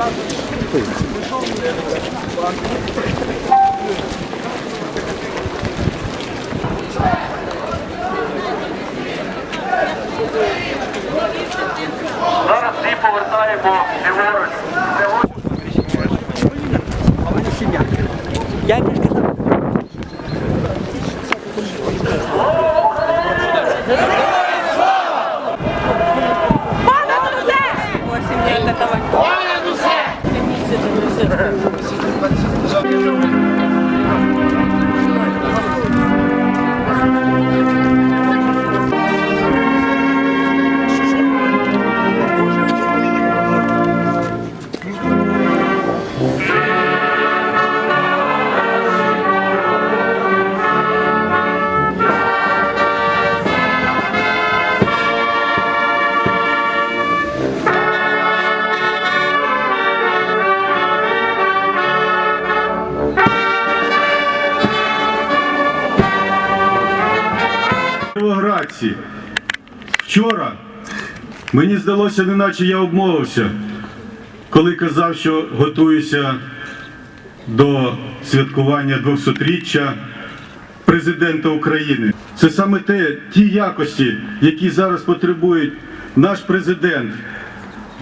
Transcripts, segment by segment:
Зараз всі повертаємо ліворуч. Я Thank. Не Вчора мені здалося, неначе я обмовився, коли казав, що готуюся до святкування 200-річчя президента України. Це саме те, ті якості, які зараз потребує наш президент,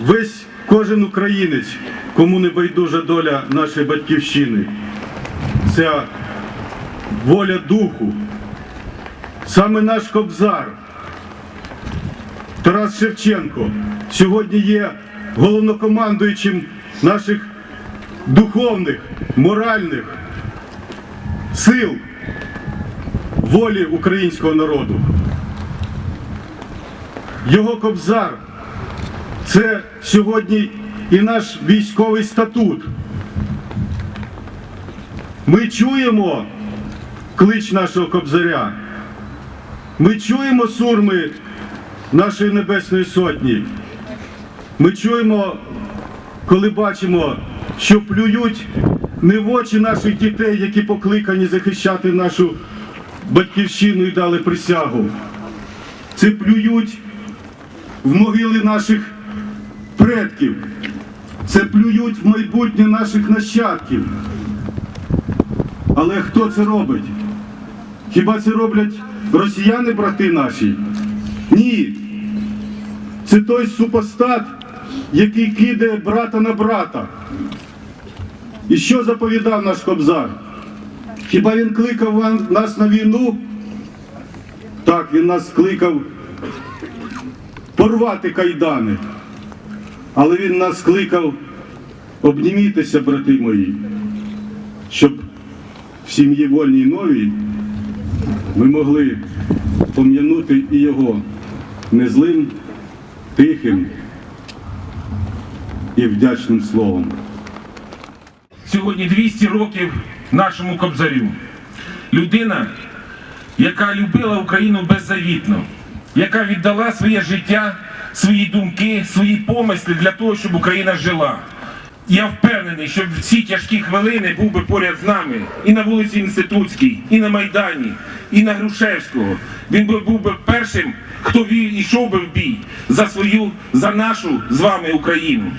весь кожен українець, кому не байдужа доля нашої батьківщини. Це воля духу. Саме наш Кобзар Тарас Шевченко сьогодні є головнокомандуючим наших духовних, моральних сил волі українського народу. Його Кобзар це сьогодні і наш військовий статут. Ми чуємо клич нашого Кобзаря. Ми чуємо сурми нашої Небесної Сотні. Ми чуємо, коли бачимо, що плюють не в очі наших дітей, які покликані захищати нашу батьківщину і дали присягу. Це плюють в могили наших предків. Це плюють в майбутнє наших нащадків. Але хто це робить? Хіба це роблять росіяни, брати наші? Ні. Це той супостат, який кидає брата на брата. І що заповідав наш Кобзар? Хіба він кликав нас на війну? Так, він нас кликав порвати кайдани. Але він нас кликав обнімітися, брати мої, щоб в сім'ї вольній новій ми могли пом'янути і його незлим, тихим і вдячним словом. Сьогодні 200 років нашому кобзарю. Людина, яка любила Україну беззавітно, яка віддала своє життя, свої думки, свої помисли для того, щоб Україна жила. Я впевнений, що в ці тяжкі хвилини був би поряд з нами і на вулиці Інститутській, і на Майдані, і на Грушевського. Він би був би першим, хто йшов би в бій за свою, за нашу з вами Україну.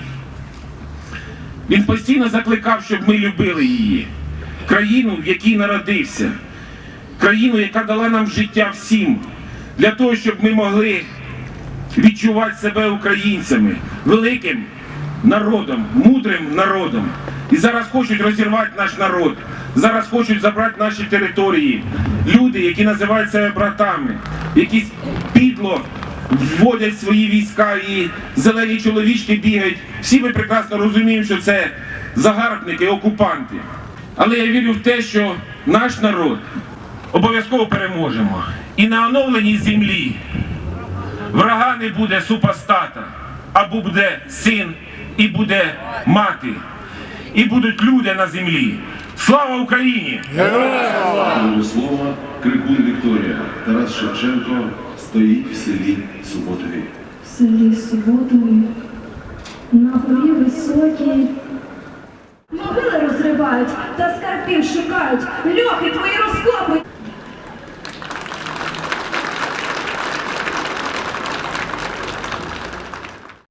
Він постійно закликав, щоб ми любили її, країну, в якій народився, країну, яка дала нам життя всім, для того, щоб ми могли відчувати себе українцями, великим народом, мудрим народом. І зараз хочуть розірвати наш народ, зараз хочуть забрати наші території. Люди, які називають себе братами, які підло вводять свої війська і зелені чоловічки бігають. Всі ми прекрасно розуміємо, що це загарбники, окупанти. Але я вірю в те, що наш народ обов'язково переможемо. І на оновленій землі врага не буде супостата, а буде син і буде мати. І будуть люди на землі. Слава Україні! До слова Крикун Вікторія. Тарас Шевченко стоїть в селі Суботові. в селі Суботові, на горі високій. Могили розривають та скарбів шукають, льохи твої розкопують.